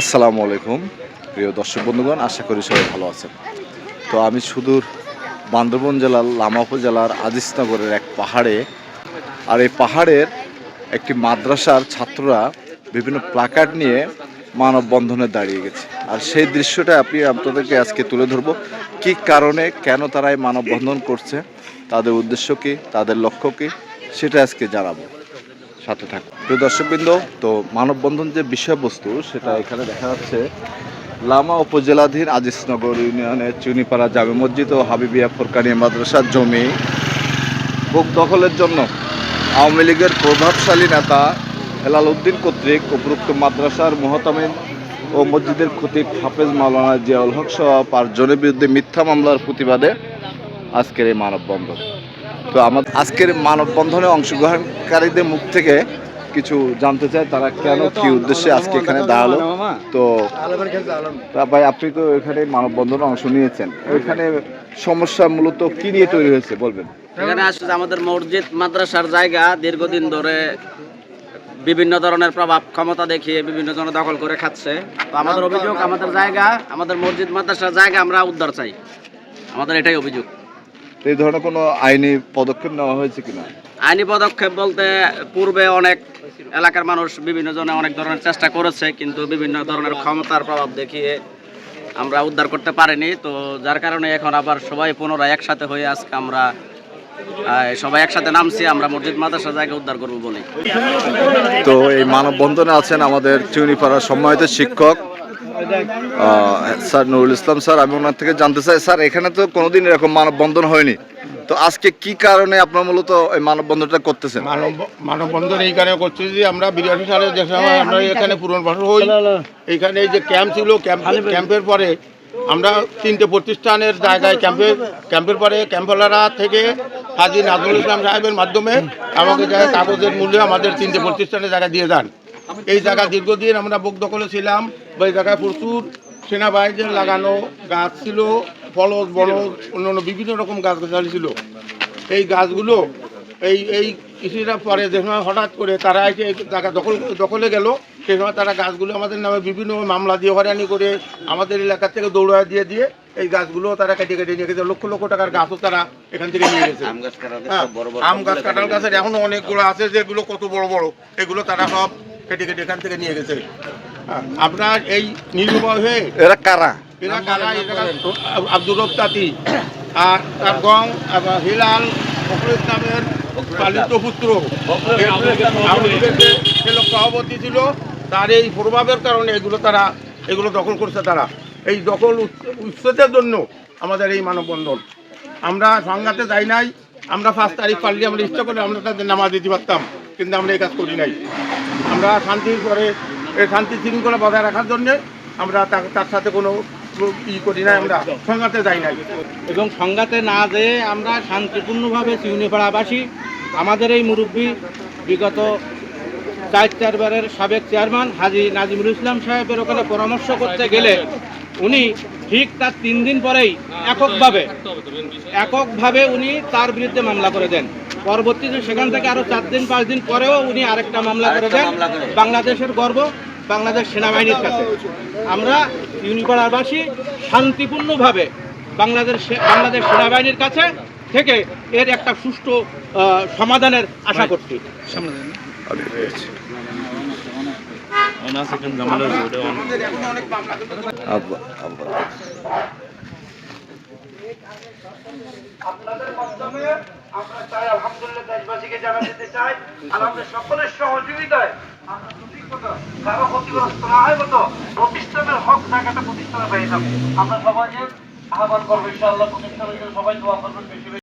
আসসালামু আলাইকুম, প্রিয় দর্শক বন্ধুগণ, আশা করি সবাই ভালো আছেন। তো আমি সুদূর বান্দরবন জেলার লামা উপজেলার আজিজনগরের এক পাহাড়ে, আর এই পাহাড়ের একটি মাদ্রাসার ছাত্ররা বিভিন্ন প্লাকার্ড নিয়ে মানববন্ধনে দাঁড়িয়ে গেছে। আর সেই দৃশ্যটা আপনি আপনাদেরকে আজকে তুলে ধরবো, কী কারণে কেন তারা এই মানববন্ধন করছে, তাদের উদ্দেশ্য কী, তাদের লক্ষ্য কী, সেটা আজকে জানাব। সাথে থাকুন প্রিয় দর্শকবৃন্দ, তো মানববন্ধন যে বিষয়বস্তু, সেটা এখানে দেখা যাচ্ছে। লামা উপজেলাধীন আজিজনগর ইউনিয়নের চুনিপাড়া জামে মসজিদ ও হাবিবিয়া ফোরকানিয়া মাদ্রাসার জমি বুক দখলের জন্য আওয়ামী লীগের প্রভাবশালী নেতা হেলাল উদ্দিন কর্তৃক উপরুক্ত মাদ্রাসার মোহতামিন ও মসজিদের খতিব হাফেজ মাওলানা জিয়াউল হক সহ পাঁচজনের বিরুদ্ধে মিথ্যা মামলার প্রতিবাদে আজকের এই মানববন্ধন। তো আমাদের আজকের মানববন্ধনে অংশগ্রহণকারীদের মুখ থেকে কিছু জানতে চাই, তারা কেন কি উদ্দেশ্যে আজকে এখানে দাঁড়াল? তো ভাই, আপনি তো এখানে মানববন্ধনে অংশ নিয়েছেন। এখানে সমস্যা মূলত কি নিয়ে তৈরি হয়েছে, বলবেন? এখানে আসলে আমাদের মসজিদ, মাদ্রাসার জায়গা, দীর্ঘদিন ধরে বিভিন্ন ধরনের প্রভাব, ক্ষমতা দেখিয়ে বিভিন্ন জন দখল করে খাচ্ছে। তো আমাদের অভিযোগ, আমাদের জায়গা, আমাদের মসজিদ, মাদ্রাসার জায়গা আমরা উদ্ধার চাই। আমাদের এটাই অভিযোগ। তো এই ধরনের কোনো আইনি পদক্ষেপ নেওয়া হয়েছে কিনা? আইনি পদক্ষেপ বলতে পূর্বে অনেক এলাকার মানুষ বিভিন্ন জনে অনেক ধরনের চেষ্টা করেছে কিন্তু বিভিন্ন ধরনের ক্ষমতার প্রভাব দেখিয়ে আমরা উদ্ধার করতে পারিনি। তো যার কারণে এখন আবার সবাই পুনরায় একসাথে হয়ে আজকে আমরা সবাই একসাথে নামছি আমরা মসজিদ মাদ্রাসা জায়গা উদ্ধার করব বলি। তো এই মানববন্ধনে আছেন আমাদের চিউনিপাড়ার সম্মানিত শিক্ষক স্যার নুরুল ইসলাম স্যার আমি ওনার থেকে জানতে চাই স্যার এখানে তো কোনোদিন এরকম মানববন্ধন হয়নি। তো আজকে কি কারণে আপনার মূলত এই মানববন্ধনটা করতেছেন? মানব মানববন্ধন এই কারণে করছি যে আমরা বিরাশি সালে যে সময় আমরা এখানে পূরণ বছর হই এইখানে এই যে ক্যাম্প ছিল ক্যাম্প ক্যাম্পের পরে আমরা তিনটে প্রতিষ্ঠানের জায়গায় ক্যাম্পে ক্যাম্পের পরে ক্যাম্পওয়ালারা থেকে হাজি নাজমুল ইসলাম সাহেবের মাধ্যমে আমাকে জায়গায় কাগজের মূল্যে আমাদের তিনটে প্রতিষ্ঠানের জায়গা দিয়ে দেন। এই জায়গা দীর্ঘদিন আমরা বুক দখলে ছিলাম বা এই জায়গায় প্রচুর সেনাবাহিনীর লাগানো গাছ ছিল ফলজ বনজ অন্যান্য বিভিন্ন রকম গাছ গাছালি ছিল। এই গাছগুলো এই এই কৃষিরা পরে যে সময় হঠাৎ করে তারা এসে এই জায়গা দখল দখলে গেল সেই সময় তারা গাছগুলো আমাদের নামে বিভিন্ন মামলা দিয়ে হয়রানি করে আমাদের এলাকা থেকে দৌড়া দিয়ে দিয়ে এই গাছগুলো তারা কেটে কেটে নিয়ে গেছে। লক্ষ লক্ষ টাকার গাছও তারা এখান থেকে নিয়ে গেছে। হ্যাঁ, আম গাছ কাঁঠাল গাছের এখনও অনেকগুলো আছে যেগুলো কত বড় বড় এগুলো তারা সব কেটে কেটে এখান থেকে নিয়ে গেছে। হ্যাঁ, আপনার এই নির্ভয় হয়ে এরা কারা? এরা কারা? আব্দুর রব তাঁতি। আর তার গং হিলাল ফখরুল ইসলামের পালিত পুত্র। সভাপতি ছিল। তার এই প্রভাবের কারণে এগুলো তারা এগুলো দখল করছে তারা। এই দখল উচ্ছ- উচ্ছেদের জন্য আমাদের এই মানববন্ধন। আমরা সংঘাতে যাই নাই। আমরা পাঁচ তারিখ পারলে আমরা ইচ্ছা করে আমরা তাদের নামাজ দিতে পারতাম। কিন্তু আমরা এই কাজ করি নাই। আমরা শান্তির পরে শান্তি শৃঙ্খলা বজায় রাখার জন্যে আমরা তার- সাথে কোনো ই করি নাই, আমরা সংঘাতে যাই নাই। এবং সংঘাতে না যেয়ে আমরা শান্তিপূর্ণভাবে চিউনিপাড়াবাসী আমাদের এই মুরব্বী বিগত চার চারবারের সাবেক চেয়ারম্যান হাজি নাজিমুল ইসলাম সাহেবের ওখানে পরামর্শ করতে গেলে উনি ঠিক তার তিন দিন পরেই এককভাবে এককভাবে উনি তার বিরুদ্ধে মামলা করে দেন। পরবর্তীতে সেখান থেকে আরও চার দিন পাঁচ দিন পরেও উনি আরেকটা মামলা করে দেন বাংলাদেশের গর্ব বাংলাদেশ সেনাবাহিনীর কাছে আমরা ইউনিপাড়াবাসী শান্তিপূর্ণভাবে বাংলাদেশ সে- বাংলাদেশ সেনাবাহিনীর কাছে থেকে এর একটা সুষ্ঠু সমাধানের আশা করছি আমি পেয়েছি। আব্বা, আব্বা। আপনাদের মাধ্যমে আমরা চাই, আলহামদুলিল্লাহ, দেশবাসীকে জানা দিতে চাই, আর আমরা সকলের সহযোগিতায় আমরা মতো প্রতিষ্ঠানের প্রতিষ্ঠানে পেয়ে যাব। আমরা সবাইকে আহ্বান করব, ইনশাআল্লাহ, প্রতিষ্ঠানের সবাই দোয়া করবেন বেশি।